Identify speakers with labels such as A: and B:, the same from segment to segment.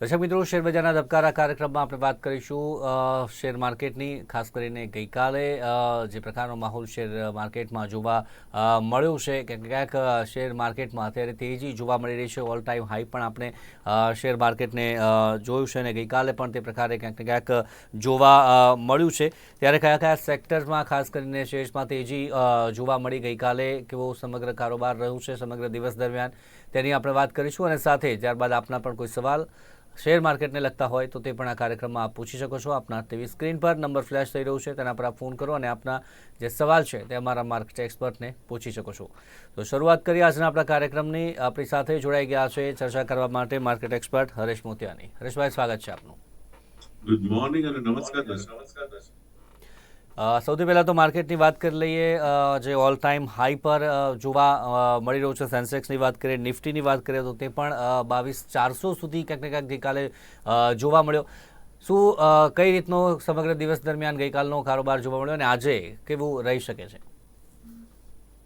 A: દર્શક મિત્રો શેરબજારના ધબકારા કાર્યક્રમમાં આપણે વાત કરીશું શેર માર્કેટની, ખાસ કરીને ગઈકાલે જે પ્રકારનો માહોલ શેર માર્કેટમાં જોવા મળ્યો છે કે ક્યાંક શેર માર્કેટમાં અત્યારે તેજી જોવા મળી રહી છે. ઓલ ટાઈમ હાઈ પણ આપણે શેર માર્કેટને જોયું છે અને ગઈકાલે પણ તે પ્રકારે ક્યાંક ક્યાંક જોવા મળ્યું છે. ત્યારે કયા કયા સેક્ટર્સમાં ખાસ કરીને શેર્સમાં તેજી જોવા મળી ગઈકાલે? કેવો સમગ્ર કારોબાર રહ્યું છે સમગ્ર દિવસ દરમિયાન? તેની આપણે વાત કરીશું અને સાથે ત્યારબાદ આપના પણ કોઈ સવાલ શેર માર્કેટને લગતા હોય તો તે પણ આ કાર્યક્રમમાં આપ પૂછી શકો છો. આપના ટીવી સ્ક્રીન પર નંબર ફ્લેશ થઈ રહ્યું છે તેના પર આપ ફોન કરો અને આપના જે સવાલ છે તે અમારા માર્કેટ એક્સપર્ટને પૂછી શકો છો. તો શરૂઆત કરીએ આજના આપણા કાર્યક્રમની. આપણી સાથે જોડાઈ ગયા છે ચર્ચા કરવા માટે માર્કેટ એક્સપર્ટ હરેશ મોતિયાની. હરેશભાઈ સ્વાગત છે આપનું.
B: ગુડ મોર્નિંગ અને નમસ્કાર
A: અ, સૌથી પહેલાં તો માર્કેટની વાત કરી લઈએ. જે ઓલ ટાઈમ હાઈ પર જોવા મળી રહ્યું છે. સેન્સેક્સની વાત કરીએ નિફ્ટીની વાત કરીએ, તો તે પણ બાવીસ ચારસો સુધી ક્યાંક ને ક્યાંક ગઈકાલે જોવા મળ્યો. શું કઈ રીતનો સમગ્ર દિવસ દરમિયાન ગઈકાલનો કારોબાર જોવા મળ્યો અને આજે કેવું રહી શકે છે?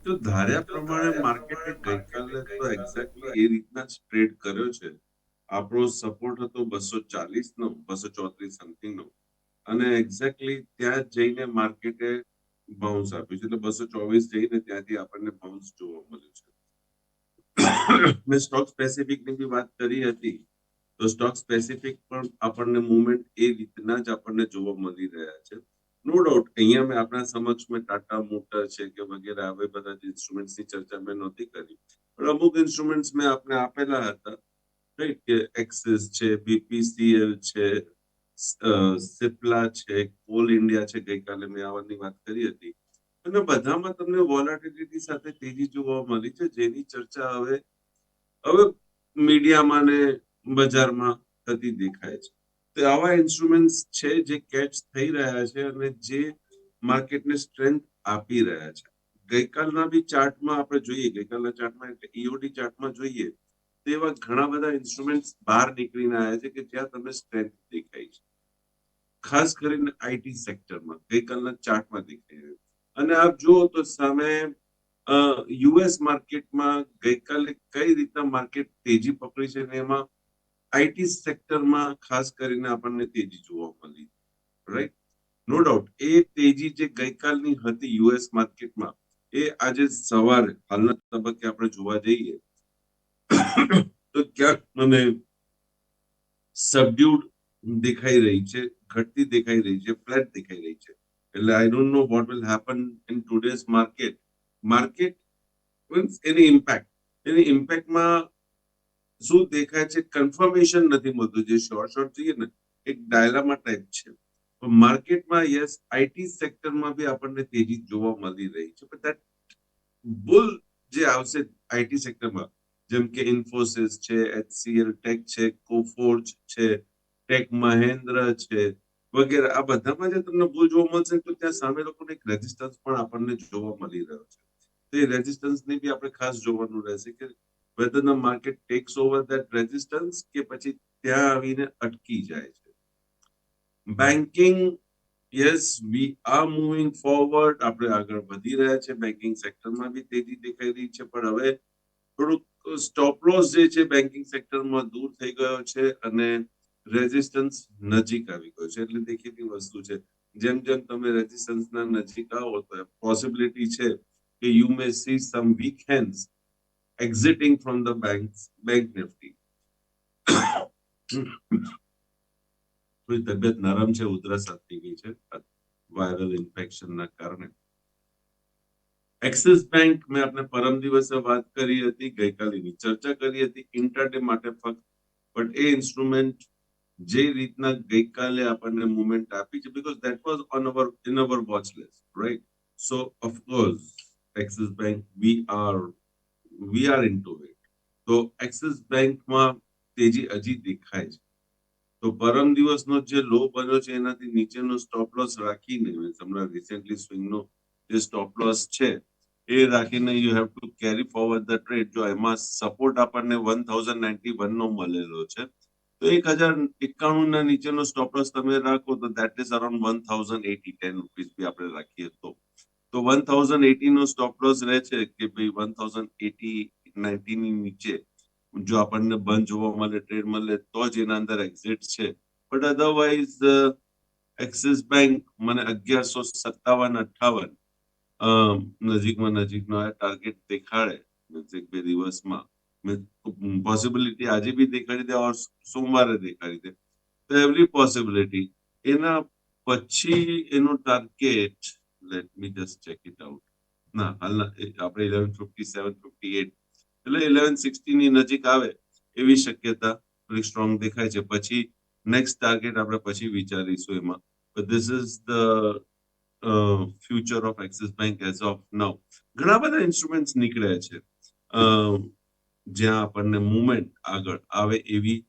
B: તો ધાર્યા પ્રમાણે માર્કેટે ગઈકાલે તો એક્ઝેક્ટલી એ રીતના જ કર્યો છે. આપણો સપોર્ટ હતો બસો ચાલીસ નો બસો ચોત્રીસ સમથિંગ નો. અને એક્ઝેક્ટલી ત્યાં જ જઈને માર્કેટે બાઉન્સ આપ્યું છે. એટલે બસો ચોવીસ જઈને ત્યાંથી આપણને બાઉન્સ જોવા મળ્યું છે. મેં સ્ટોક સ્પેસિફિકની બી વાત કરી હતી. તો સ્ટોક સ્પેસિફિક પણ આપણને મુવમેન્ટ એ રીતના જ આપણને જોવા મળી રહ્યા છે. નો ડાઉટ અહીંયા મેં આપણા સમક્ષ મેં ટાટા મોટર છે કે વગેરે આવે બધા ઇન્સ્ટ્રુમેન્ટ્સની ચર્ચા મેં નહોતી કરી. પણ અમુક ઇન્સ્ટ્રુમેન્ટ્સ મેં આપને આપેલા હતા. રાઈટ કે એક્સિસ છે બીપીસીએલ છે સિપ્લા છે, કોલ ઇન્ડિયા છે, ગઈકાલે મેં આવવાની વાત કરી હતી. અને બધામાં તમને વોલાટિલિટી સાથે તેજી જોવા મળી છે, જેની ચર્ચા હવે હવે મીડિયામાં ને બજારમાં થતી દેખાય છે. તો આવા ઇન્સ્ટ્રુમેન્ટ્સ છે જે કેચ થઈ રહ્યા છે અને જે માર્કેટને સ્ટ્રેન્થ આપી રહ્યા છે. ગઈકાલના બી ચાર્ટમાં આપણે જોઈએ, ગઈકાલના ચાર્ટમાં એટલે ઈઓડી ચાર્ટમાં જોઈએ તો એવા ઘણા બધા ઇન્સ્ટ્રુમેન્ટ્સ બહાર નીકળીને આવ્યા છે કે જ્યાં તમને સ્ટ્રેન્થ દેખાય છે. ખાસ કરીને આઈટી સેક્ટરમાં, ગઈકાલના ચાર્ટમાં દેખાઈ રહ્યું અને આપ જુઓ તો સામે યુએસ માર્કેટમાં ગઈકાલે કઈ રીતના માર્કેટ તેજી પકડી છે ને એમાં આઈટી સેક્ટરમાં ખાસ કરીને આપણને તેજી જોવા મળી. રાઈટ નો ડાઉટ એ તેજી જે ગઈકાલની હતી યુએસ માર્કેટમાં, એ આજે સવારે, હાલના તબક્કે આપણે જોવા જઈએ, તો ક્યાંક મને સબડ્યુડ દેખાઈ રહી છે, ઘટતી દેખાઈ રહી છે, ફ્લેટ દેખાઈ રહી છે. એટલે I don't know what will happen in today's market market means any impact any ઇમ્પેક્ટમાં શું દેખાય છે? કન્ફર્મેશન નથી મળતું. જે શોર્ટ શોર્ટ જોઈએ ને, એક ડાયલામા ટાઈપ છે. પણ માર્કેટમાં યસ આઈટી સેક્ટરમાં બી આપણને તેજી જોવા મળી રહી છે. પણ દેટ બુલ જે આવશે આઈટી સેક્ટરમાં જેમ કે ઇન્ફોસિસ છે એચસીએલ ટેક છે કોફોર્જ છે ટેક મહેન્દ્ર છે, વગેરે. આ બધામાં જે તમને ભૂલ જોવા મળશે તો ત્યાં સામે લોકોને એક રેઝિસ્ટન્સ પણ આપણને જોવા મળી રહ્યો છે. તો એ રેઝિસ્ટન્સને બી આપણે ખાસ જોવાનું રહેશે કે whether the market takes over that resistance કે પછી ત્યાં આવીને અટકી જાય છે. Banking yes we are moving forward આપણે આગળ વધી રહ્યા છે. બેન્કિંગ સેક્ટરમાં બી તેજી દેખાઈ રહી છે. પણ હવે થોડુંક સ્ટોપ લોસ જે છે બેન્કિંગ સેક્ટરમાં દૂર થઈ ગયો છે અને રેઝિસ્ટન્સ નજીક આવી ગયો છે. એટલે દેખીતી વસ્તુ છે. જેમ જેમ તમે રેઝિસ્ટન્સના નજીક આવો, તો પોસિબિલિટી છે કે you may see some weak hands exiting from the banks, bank nifty. થોડી તબિયત નરમ છે, ઉધરસ થઈ ગઈ છે. વાયરલ ઇન્ફેક્શનના કારણે. એક્સિસ બેંક મેં આપણે પરમ દિવસે વાત કરી હતી ગઈકાલેની ચર્ચા કરી હતી ઇન્ટરડે માટે ફક્ત. બટ એ ઇન્સ્ટ્રુમેન્ટ જે રીતના ગઈકાલે આપણને મુવમેન્ટ આપી છે because that was on our in our watch list right so of course Axis bank we are we are into it તો એક્સિસ બેંકમાં તેજી હજી દેખાય છે. તો પરમ દિવસનો જે લો બન્યો છે, એનાથી નીચેનો સ્ટોપ લોસ રાખીને હમણાં રિસેન્ટલી સ્વિંગનો જે સ્ટોપ લોસ છે, એ રાખીને you have to carry forward the trade જો એમાં સપોર્ટ આપણને વન થાઉઝન્ડ નાઇન્ટી વન નો મળેલો છે તો એક હજાર એકાણું ના નીચેનો સ્ટોપ લોસ તમે રાખો તો that is around one thousand eighty ten rupees બી આપણે રાખીએ તો. તો વન થાઉઝન્ડ એટી નો સ્ટોપ રહે છે કે ભાઈ વન થાઉઝન્ડ એટી નાઇન્ટી ની નીચે જો આપણને બંધ જોવા મળે ટ્રેડ મળે, તો જ એના અંદર એક્ઝિટ છે. બટ અધરવાઇઝ એક્સિસ બેંક મને અગિયારસો સત્તાવન અઠાવન નજીકમાં નજીકનો આ ટાર્ગેટ દેખાડે. નજીક બે દિવસમાં. પોસિબિલિટી આજે બી દેખાડી દે ઓર સોમવારે દેખાડી દે. તો એવરી પોસિબિલિટી એના પછી એનું target let me just check it out ના, હાલના આપણે eleven fifty seven fifty eight એટલે ઇલેવન સિક્સટી ની નજીક આવે એવી શક્યતા થોડી સ્ટ્રોંગ દેખાય છે. પછી નેક્સ્ટ ટાર્ગેટ આપણે પછી વિચારીશું એમાં. But this is the future of Axis Bank as of now. ઘણા બધા ઇન્સ્ટ્રુમેન્ટ્સ નીકળ્યા છે. જ્યાં આપણને મુવમેન્ટ આગળ આવે એવી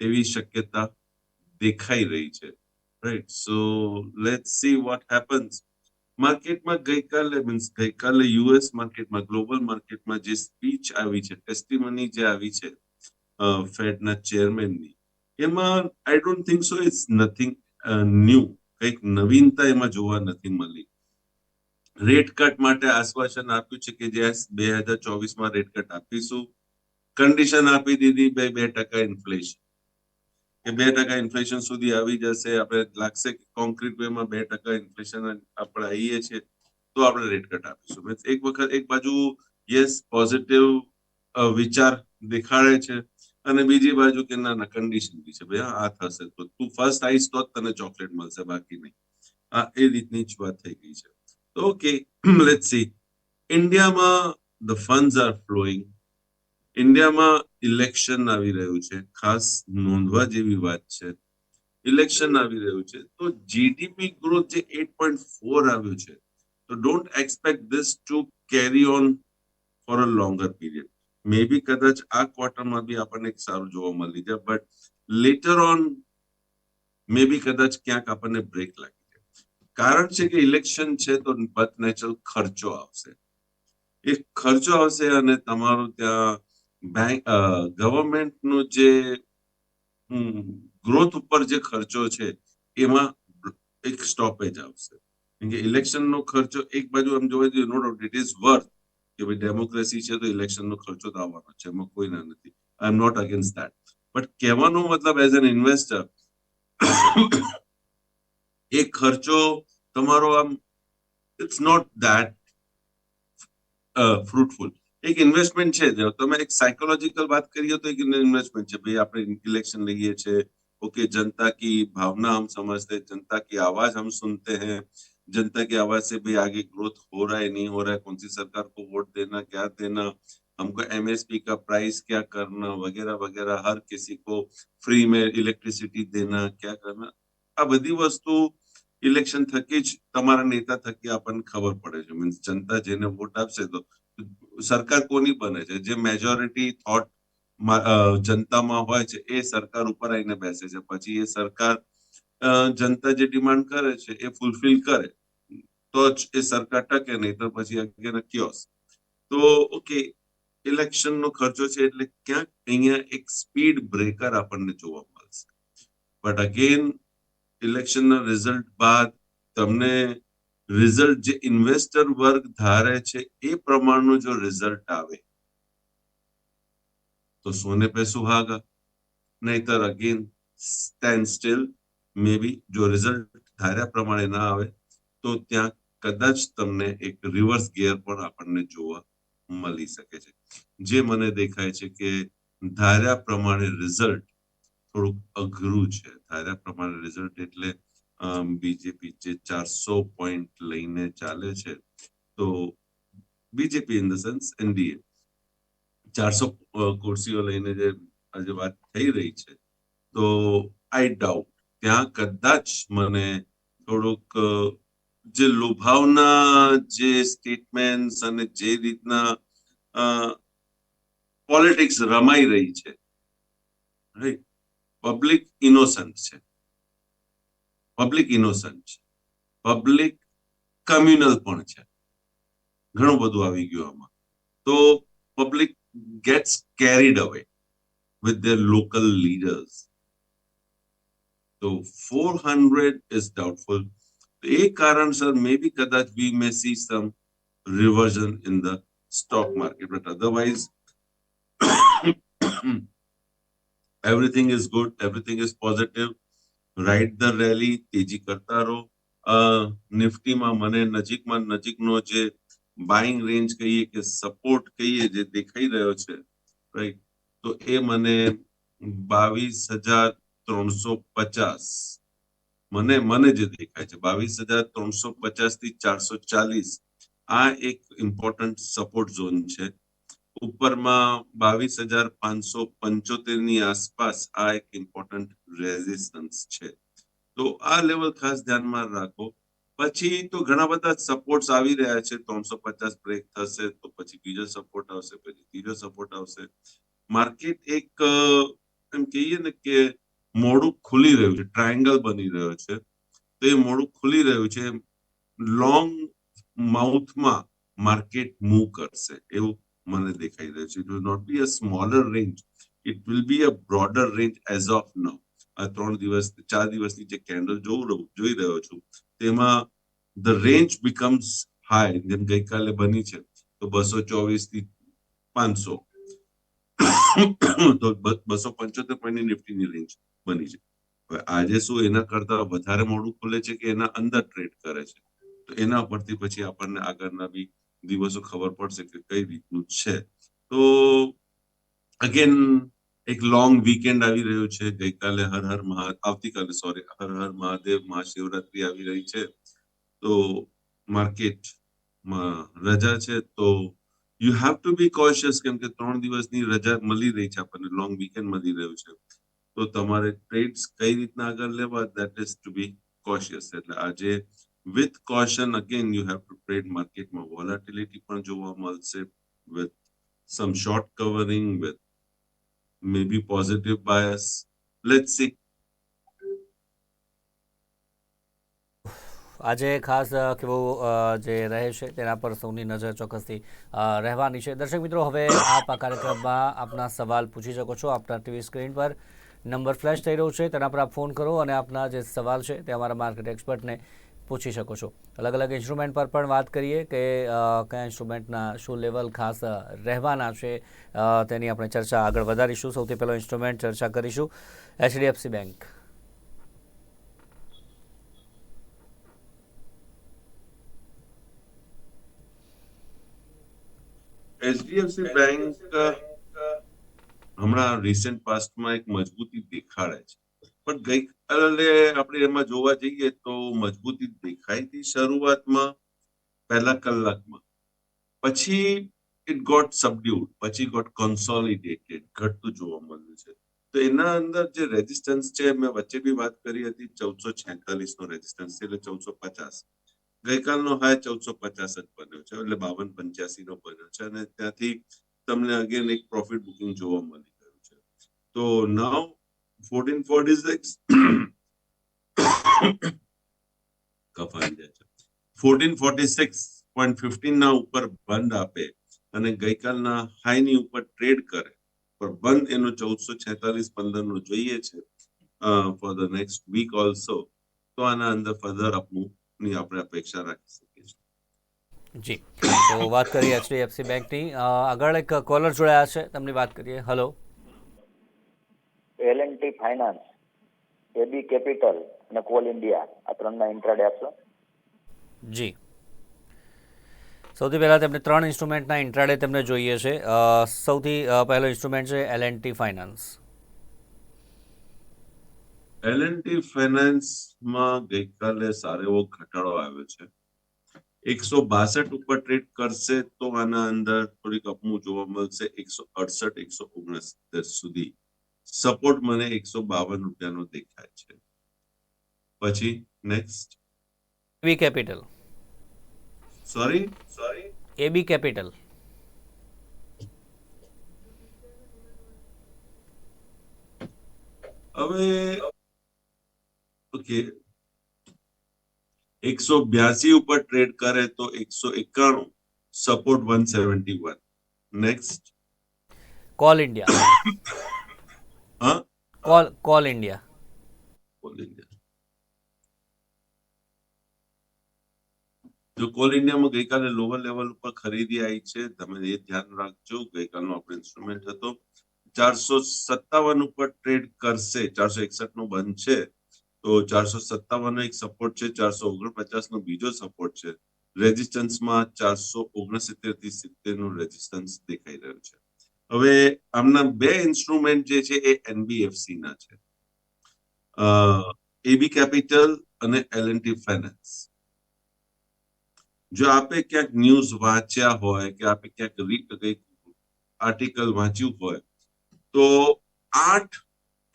B: એવી શક્યતા દેખાઈ રહી છે. Right so let see what happens માર્કેટમાં ગઈકાલે મીન્સ ગઈકાલે યુએસ માર્કેટમાં ગ્લોબલ માર્કેટમાં જે સ્પીચ આવી છે ટેસ્ટિમની જે આવી છે ફેડના ચેરમેનની એમાં I don't think so it's nothing new કંઈક નવીનતા એમાં જોવા નથી મળી. રેટ કટ માટે આશ્વાસન આપ્યું છે કે જે બે હજાર ચોવીસમાં રેટ કટ આપીશું. કન્ડિશન આપી દીધી બે બે ટકા ઇન્ફ્લેશન કે બે ટકા ઇન્ફ્લેશન સુધી આવી જશે, આપણે લાગશે કે કોન્ક્રીટ વેમાં બે ટકા ઇન્ફ્લેશન આપણે આવીએ છીએ, તો આપણે રેટ કટ આપીશું. મીન્સ એક વખત, એક બાજુ યસ પોઝિટિવ વિચાર દેખાડે છે, અને બીજી બાજુ કે ના ના કન્ડિશન બી છે. ભાઈ આ થશે તો તું ફર્સ્ટ આવીશ તો જ તને ચોકલેટ મળશે, બાકી નહીં. આ એ રીતની જ વાત થઈ ગઈ છે. તો ઓકે લેટ સી ઇન્ડિયામાં ધ ફંડ્સ આર ફ્લોઈંગ ઇન્ડિયામાં ઇલેક્શન આવી રહ્યું છે. ખાસ નોંધવા જેવી વાત છે. ઇલેક્શન આવી રહ્યું છે. તો જીડીપી ગ્રોથ જે એટ પોઈન્ટ ફોર આવ્યું છે. તો don't expect this to carry on for a longer period maybe કદાચ આ ક્વાર્ટરમાં બી આપણને સારું જોવા મળી જાય બટ લેટર ઓન મે બી કદાચ ક્યાંક આપણને બ્રેક લાગી જાય. કારણ છે કે ઇલેક્શન છે તો બટ નેચરલ ખર્ચો આવશે. એ ખર્ચો આવશે અને તમારું ત્યાં બેંક ગવર્મેન્ટનું જે ગ્રોથ ઉપર જે ખર્ચો છે, એમાં એક સ્ટોપેજ આવશે. કેમ કે ઇલેક્શનનો ખર્ચો એક બાજુ આમ જોવા જોઈએ no doubt it is worth કે ભાઈ ડેમોક્રેસી છે તો ઇલેક્શનનો ખર્ચો તો આવવાનો છે, એમાં કોઈ ના નથી. I am not against that but કહેવાનો મતલબ એઝ એન ઇન્વેસ્ટર એ ખર્ચો તમારો આમ ઇટ્સ નોટ ધેટ ફ્રૂટફુલ એક ઇન્વેસ્ટમેન્ટ છે જો તમે એક સાયકોલોજીકલ વાત કરીએ તો એક ઇન્વેસ્ટમેન્ટ છે ભાઈ આપણે ઇલેક્શન લઈએ છે ओके जनता की भावना हम समझते हैं जनता की आवाज हम सुनते हैं जनता की आवाज से भी आगे ग्रोथ हो रहा है नहीं हो रहा है कौन सी सरकार को वोट देना क्या देना हमको एमएसपी का प्राइस क्या करना वगैरह वगैरह हर किसी को फ्री में इलेक्ट्रिसिटी देना क्या करना આ બધી વસ્તુ ઇલેક્શન થકી જ તમારા નેતા થકી આપણને ખબર પડે છે મીન્સ જનતા જેને વોટ આપશે તો સરકાર કોની બને છે? જે મેજોરિટી થોટ જનતામાં હોય છે, એ સરકાર ઉપર આવીને બેસે છે. પછી એ સરકાર જનતા જે ડિમાન્ડ કરે છે, એ ફૂલફિલ કરે. તો જ એ સરકાર ટકે નહીં તો પછી અગેન ક્યોસ તો ઓકે ઇલેક્શનનો ખર્ચો છે એટલે ક્યાંક અહીંયા એક સ્પીડ બ્રેકર આપણને જોવા મળશે. બટ અગેન ઇલેક્શનના રિઝલ્ટ બાદ તમને રિઝલ્ટ જે ઇન્વેસ્ટર વર્ગ ધારે છે, એ પ્રમાણનું જો રિઝલ્ટ આવે, તો સોને પે સુહાગા નહીતર again stand still may be જો રિઝલ્ટ ધાર્યા પ્રમાણે ના આવે, તો ત્યાં કદાચ તમને એક રિવર્સ ગિયર પણ આપણને જોવા મળી શકે છે. જે મને દેખાય છે કે ધાર્યા પ્રમાણે રિઝલ્ટ થોડુંક અઘરું છે. ધાર્યા પ્રમાણે રિઝલ્ટ એટલે બીજેપી જે ચારસો પોઈન્ટ લઈને ચાલે છે, તો BJP in the sense NDA ચારસો ખુરશીઓ લઈને જે આજે વાત થઈ રહી છે, તો આઈ ડાઉટ ત્યાં કદાચ મને થોડુંક જે લોભાવના જે સ્ટેટમેન્ટ અને જે રીતના પોલિટિક્સ રમાઈ રહી છે રાઈટ પબ્લિક ઇનોસન્ટ છે. પબ્લિક ઇનોસન્ટ છે પબ્લિક કમ્યુનલ પણ છે ઘણું બધું આવી ગયું આમાં તો public gets carried away with their local leaders. So 400 is doubtful. તો એ કારણસર મે બી કદાચ we may see some reversion in the stock market but otherwise everything is good everything is positive ride the rally, તેજી કરતા રહો. નિફ્ટીમાં મને નજીકમાં નજીકનો જે બાઇંગ રેન્જ કહીએ કે સપોર્ટ કહીએ જે દેખાઈ રહ્યો છે, રાઈટ, તો એ મને બાવીસ હજાર ત્રણસો પચાસ, મને મને જે દેખાય છે, બાવીસ હજાર ત્રણસો પચાસથી ચારસો ચાલીસ, આ એક ઇમ્પોર્ટન્ટ સપોર્ટ ઝોન છે. ઉપરમાં બાવીસ હજાર પાંચસો પંચોતેરની આસપાસ આ એક ઇમ્પોર્ટન્ટ રેઝિસ્ટન્સ છે. તો આ લેવલ ખાસ ધ્યાનમાં રાખો. પછી તો ઘણા બધા સપોર્ટ્સ આવી રહ્યા છે. ત્રણસો પચાસ બ્રેક થશે, તો પછી બીજો સપોર્ટ આવશે, પછી ત્રીજો સપોર્ટ આવશે. માર્કેટ એક એમ કહીએ ને કે મોડું ખુલી રહ્યું છે. ટ્રાયંગલ બની રહ્યો છે. તો એ મોડું ખુલી રહ્યું છે. લોંગ માઉથમાં માર્કેટ મૂવ કરશે. એવું મને દેખાઈ રહ્યું છે it will not be a smaller range it will be a broader range as of now આ ત્રણ દિવસ ચાર દિવસની જે કેન્ડલ જોઉં જોઈ રહ્યો છું તેમાં ધ રેન્જ બીકમ્સ હાઈ જેમ ગઈકાલે બની છે તો બસો ચોવીસથી પાંચસો તો બસો પંચોતેર પોઈન્ટ નિફ્ટીની રેન્જ બની છે આજે શું એના કરતા વધારે મોડું ખુલે છે કે એના અંદર ટ્રેડ કરે છે તો એના પરથી પછી આપણને આગળના બી દિવસો ખબર પડશે કે કઈ રીતનું છે. તો અગેન એક લોંગ વીકેન્ડ આવી રહ્યું છે. ગઈકાલે હર હર મહા, આવતીકાલે સોરી હર હર મહાદેવ મહાશિવરાત્રી આવી રહી છે. તો, માર્કેટમાં રજા છે. તો you have to be cautious કેમ કે ત્રણ દિવસની રજા મળી રહી છે આપણને. લોંગ વીકેન્ડ મળી રહ્યું છે. તો તમારે ટ્રેડ્સ કઈ રીતના આગળ લેવા? That is to be cautious એટલે આજે with caution again you have to trade માર્કેટમાં વોલાટિલિટી પણ જોવા મળશે with some short covering with may be positive bias let's see
A: આજે ખાસ કેવો જે રહે છે તેના પર સૌની નજર ચોક્કસથી રહેવાની છે. દર્શક મિત્રો, હવે આપ આ કાર્યક્રમમાં આપના સવાલ પૂછી શકો છો. આપના ટીવી સ્ક્રીન પર નંબર ફ્લેશ થઈ રહ્યો છે. તેના પર આપ ફોન કરો અને આપના જે સવાલ છે તે અમારા માર્કેટ એક્સપર્ટને પૂછી શકો છો. અલગ અલગ ઇન્સ્ટ્રુમેન્ટ પર પણ વાત કરીએ કે કયા ઇન્સ્ટ્રુમેન્ટના શું લેવલ ખાસ રહેવાના છે તેની આપણે ચર્ચા આગળ વધારીશું. સૌથી પહેલો ઇન્સ્ટ્રુમેન્ટ ચર્ચા કરીશું. એચડીએફસી બેંક
B: એચડીએફસી બેંક હમણાં રિસેન્ટ પાસ્ટમાં એક મજબૂતી દેખાડે છે. પણ ગઈકાલે આપણે એમાં જોવા જઈએ તો મજબૂતી દેખાઈ હતી શરૂઆતમાં, પહેલા કલાકમાં. પછી ઇટ ગોટ સબડ્યુડ પછી ગોટ કોન્સોલિડેટેડ ઘટતું જોવા મળ્યું છે. તો એના અંદર જે રેઝિસ્ટન્સ છે, મેં વચ્ચે બી વાત કરી હતી, ચૌદસો છેતાલીસ નો રેઝિસ્ટન્સ છે, એટલે ચૌદસો પચાસ. ગઈકાલનો હાઈ ચૌદસો પચાસ જ બન્યો છે, એટલે બાવન પંચ્યાસી નો બન્યો છે, અને ત્યાંથી તમને અગેન એક પ્રોફિટ બુકિંગ જોવા મળી ગયું છે. તો નાવ ફોર્ટીન ફોર્ટી સિક્સ જાય ના ઉપર બંધ આપે અને ગઈકાલના હાઈ ની ઉપર ટ્રેડ કરે. પણ બંધ એનો ચૌદસો છેતાલીસ પંદર નો જોઈએ છે for the next week also તો આના અંદર ફર્ધર અપમૂવ આપણે અપેક્ષા રાખી શકીએ છીએ.
A: જી. તો વાત કરીએ એચડીએફસી બેંકની આગળ એક કોલર જોડાયા છે. તેમની વાત કરીએ. Hello
C: L and T finance AB capital અને કોલ ઇન્ડિયા આ ત્રણના ઇન્ટ્રાડે આપશો?
A: જી. સૌથી પહેલાં તેમને ત્રણ ઇન્સ્ટ્રુમેન્ટના ઇન્ટ્રાડે તેમને જોઈએ છે. સૌથી પહેલો ઇન્સ્ટ્રુમેન્ટ છે L and T finance
B: LNT ફાઇનાન્સમાં ગઈકાલે સારો એવો ઘટાડો આવ્યો છે. એકસો બાસઠ ઉપર ટ્રેડ કરશે તો આના અંદર થોડીક અપમું જોવા મળશે. એકસો અડસઠ એકસો ઓગણસિત્તેર સુધી. સપોર્ટ મને એકસો બાવન રૂપિયાનો દેખાય છે. પછી next
A: AB capital
B: sorry sorry
A: AB capital
B: હવે ઓકે એકસો બ્યાસી ઉપર ટ્રેડ કરે તો એકસો એકાણું support one
A: seventy one
B: next
A: Coal India Coal
B: Coal India જો કોલ ઇન્ડિયામાં ગઈકાલે લોવર લેવલ ઉપર ખરીદી આવી છે, તમે એ ધ્યાન રાખજો. ગઈકાલનો આપણો ઇન્સ્ટ્રુમેન્ટ હતો. ચારસો સત્તાવન ઉપર ટ્રેડ કરશે. ચારસો એકસઠ નો બંધ છે. તો ચારસો સત્તાવન એક સપોર્ટ છે, ચારસો ઓગણપચાસ નો બીજો સપોર્ટ છે. રેઝિસ્ટન્સમાં ચારસો ઓગણસિત્તેરથી સિત્તેરનું રેઝિસ્ટન્સ દેખાઈ રહ્યું છે. હવે આમના બે ઇન્સ્ટ્રુમેન્ટ જે છે એ એનબીએફસી ના છે. એબી કેપિટલ અને એલએનટી ફાઇનાન્સ જો આપે ક્યાંક ન્યૂઝ વાંચ્યા હોય કે આપે ક્યાંક કંઈક આર્ટિકલ વાંચ્યું હોય, તો આઠ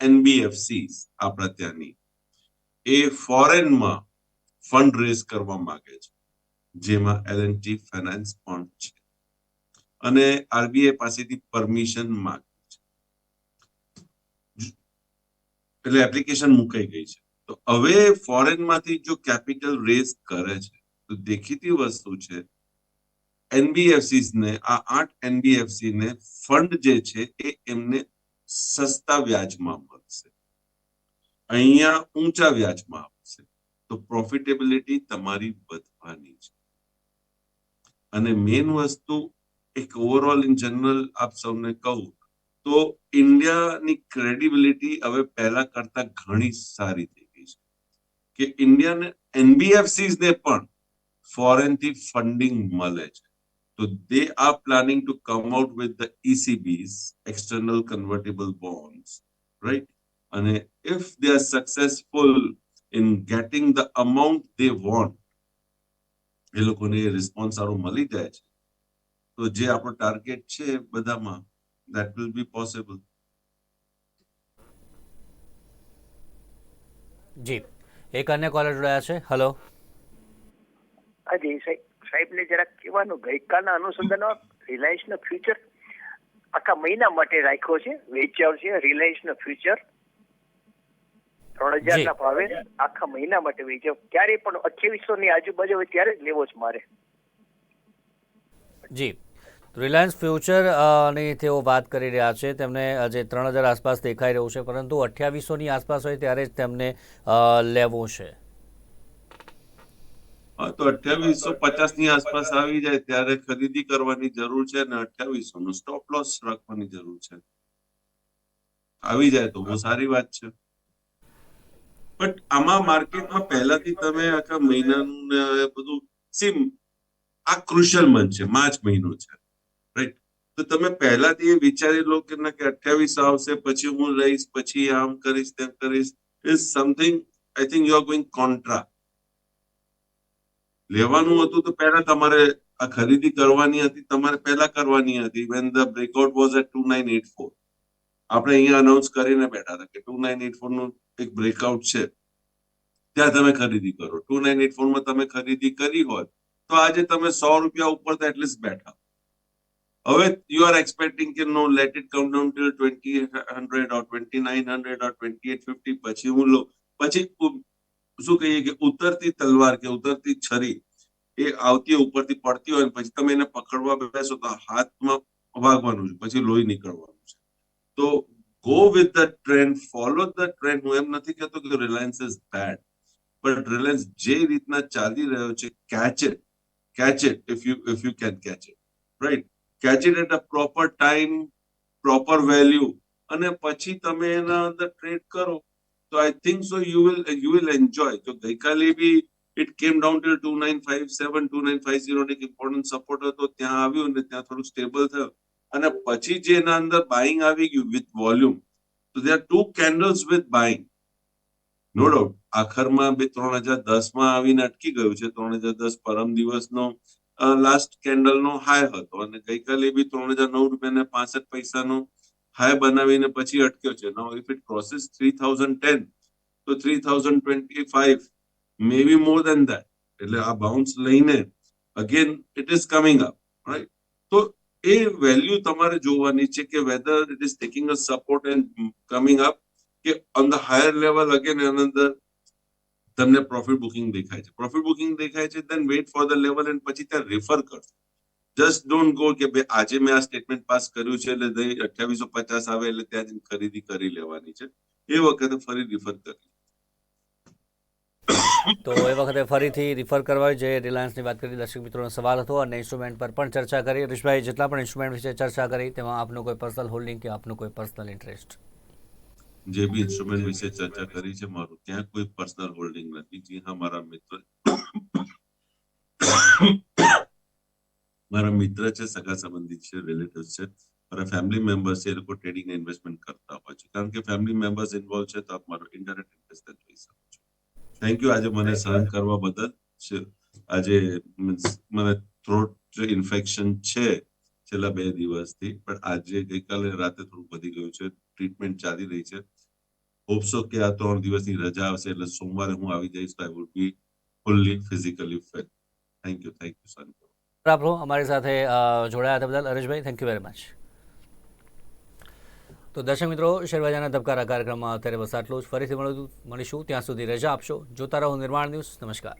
B: એનબીએફસી આપણા ત્યાંની એ ફોરેનમાં ફંડ રેઝ કરવા માંગે છે. જેમાં એલએનટી ફાઇનાન્સ પણ છે. અને આરબીઆઈ પાસેથી પરમિશન માંગી છે. એટલે એપ્લિકેશન મુકાઈ ગઈ છે. તો હવે ફોરેનમાંથી જો કેપિટલ રેઝ કરે છે, તો દેખીતી વસ્તુ છે એનબીએફસી ને આ આઠ એનબીએફસી ને ફંડ જે છે એ એમને સસ્તા વ્યાજમાં મળશે. અહીંયા ઊંચા વ્યાજમાં આવશે. તો પ્રોફિટેબિલિટી તમારી વધવાની છે. અને મેઇન વસ્તુ એક ઓવરઓલ ઇન જનરલ આપ સૌને કહું, તો ઇન્ડિયાની ક્રેડિબિલિટી હવે પહેલા કરતા ઘણી સારી થઈ ગઈ છે. કે ઇન્ડિયાને એનબીએફસીસ ને પણ ફોરેનથી ફંડિંગ મળે છે. તો they are planning to come out with the ECBs external convertible bond right અને if they are successful in getting the amount they want એ લોકોને રિસ્પોન્સ સારો મળી જાય છે. તો જે આપણો ટાર્ગેટ છે બધામાં that will be possible.
A: જી. એક અન્ય કોલર જોડાયા છે. હલો
D: સાહેબ સાહેબને જરાક કહેવાનું ગઈકાલના અનુસંધાનમાં રિલાયન્સનો ફ્યુચર આખા મહિના માટે રાખ્યો છે વેચાવ છે રિલાયન્સનો ફ્યુચર ત્રણ હજાર ના ભાવે આખા મહિના માટે વેચાવ ક્યારે પણ અઠ્યાવીસો ની આજુબાજુ હોય ત્યારે જ લેવો છે મારે.
A: જી. રિલાયન્સ ફ્યુચર અ, ની તેઓ વાત કરી રહ્યા છે. તેમને જે ત્રણ હજાર આસપાસ દેખાઈ રહ્યું છે પરંતુ અઠ્યાવીસોની આસપાસ હોય ત્યારે જ તેમને લેવો છે.
B: તો અઠ્યાવીસો પચાસની આસપાસ આવી જાય ત્યારે ખરીદી કરવાની જરૂર છે અને અઠ્યાવીસો નો સ્ટોપ લોસ રાખવાની જરૂર છે. આવી જાય તો બહુ સારી વાત છે. બટ આમાં માર્કેટમાં પહેલાથી તમે આખા મહિનાનું બધું સીમ આ ક્રુશિયલ મંથ છે માર્ચ મહિનો છે. તો તમે પહેલાથી એ વિચારી લો કે ના કે અઠ્યાવીસ આવશે, પછી હું લઈશ, પછી આમ કરીશ, તેમ કરીશ. Is something I think you are going contra લેવાનું હતું તો પહેલા તમારે આ ખરીદી કરવાની હતી, તમારે પહેલા કરવાની હતી when the breakout was at two nine eight four આપણે અહીંયા અનાઉન્સ કરીને બેઠા હતા કે ટુ નાઇન એટ ફોરનું એક બ્રેકઆઉટ છે. ત્યાં તમે ખરીદી કરો. ટુ નાઇન એટ ફોરમાં તમે ખરીદી કરી હોત, તો આજે તમે સો રૂપિયા ઉપર તો એટલીસ્ટ બેઠા. હવે યુ આર એક્સપેક્ટિંગ કે no let it come down till twenty hundred or twenty nine hundred or twenty eight fifty પછી હું લો. પછી શું કહીએ કે ઉતરતી તલવાર કે ઉતરતી છરી એ આવતી ઉપરથી પડતી હોય પછી તમે એને પકડવા બેસો તો હાથમાં વાગવાનું છે, પછી લોહી નીકળવાનું છે. તો go with the trend follow the trend હું એમ નથી કહેતો કે Reliance is bad but Reliance જે રીતના ચાલી રહ્યો છે catch it catch it if you if you can catch it right catch at a proper time proper value અને પછી તમે એના અંદર ટ્રેડ કરો, તો I think so you will you will enjoy તો ગઈકાલે be it came down till two nine five seven two nine five zero એક ઇમ્પોર્ટન્ટ સપોર્ટ હતો, ત્યાં આવ્યું ને ત્યાં થોડું સ્ટેબલ થયું. અને પછી જે એના અંદર બાઇંગ આવી ગયું વિથ વોલ્યુમ તો they are two candles with buying no doubt આખરમાં બે ત્રણ હજાર દસમાં આવીને અટકી ગયું છે, ત્રણ હજાર દસ પરમ દિવસનો લાસ્ટ કેન્ડલ નો હાઈ હતો અને ગઈકાલે બી ત્રણ હજાર નવ રૂપિયા ને પાસઠ પૈસાનો હાઈ બનાવીને પછી અટક્યો છે. Now if it crosses three thousand ten તો three thousand twenty five may be more than that એટલે આ બાઉન્સ લઈને again it is coming up right તો એ વેલ્યુ તમારે જોવાની છે કે whether it is taking a support and coming up કે on the higher level again N અંદર તમને પ્રોફિટ બુકિંગ દેખાય છે. પ્રોફિટ બુકિંગ દેખાય છે then wait for the level and પછી ત્યાં રેફર કરશો જસ્ટ ડોન્ટ ગો કે ભાઈ આજે મેં આ સ્ટેટમેન્ટ પાસ કર્યું છે, એટલે અઠ્યાવીસો પચાસ આવે, એટલે ત્યાં જઈને ખરીદી કરી લેવાની છે. એ વખતે ફરી રિફર કરી
A: તો એ વખતે ફરીથી રિફર કરવા જે રિલાયન્સની વાત કરી, દર્શક મિત્રોનો સવાલ હતો અને ઇન્સ્ટ્રુમેન્ટ પર પણ ચર્ચા કરી. હરીશભાઈ, જેટલા પણ ઇન્સ્ટ્રુમેન્ટ વિશે ચર્ચા કરી, તેમાં આપનું કોઈ પર્સનલ હોલ્ડિંગ કે આપનું કોઈ પર્સનલ ઇન્ટરેસ્ટ
B: જે બી ઇન્સ્ટ્રુમેન્ટ વિશે ચર્ચા કરી છે મારું ત્યાં કોઈ પર્સનલ હોલ્ડિંગ નથી. જી હા મારા મિત્ર મારા મિત્ર છે સગા સંબંધી છે રિલેટિવ છે. મારા ફેમિલી મેમ્બર્સ છે એ લોકો ટ્રેડિંગ ઇન્વેસ્ટમેન્ટ કરતા હોય છે. કારણ કે ફેમિલી મેમ્બર્સ ઇન્વોલ્વ છે તો આપ મારો ઇન્ડાયરેક્ટ ઇન્ટરેસ્ટ જોઈ શકો છો. થેન્ક યુ આજે મને સહન કરવા બદલ છે- આજે મીન્સ મને થ્રોટ ઇન્ફેક્શન છે છેલ્લા બે દિવસથી પણ આજે ગઈકાલે રાતે થોડું વધી ગયું છે. ટ્રીટમેન્ટ ચાલી રહી છે. હોપસો કે આ ત્રણ દિવસની રજા આવશે એટલે સોમવારે હું આવી જઈશ I would be fully physically fit thank you thank you sir
A: આપનો અમારી સાથે જોડાયા હતા બદલ Hareshbhai thank you very much તો દર્શક મિત્રો શેરવાજાના ધબકારા કાર્યક્રમમાં અત્યારે બસ આટલું જ. ફરીથી મળીશું. ત્યાં સુધી રજા આપશો. જોતા રહો નિર્માણ ન્યૂઝ. નમસ્કાર.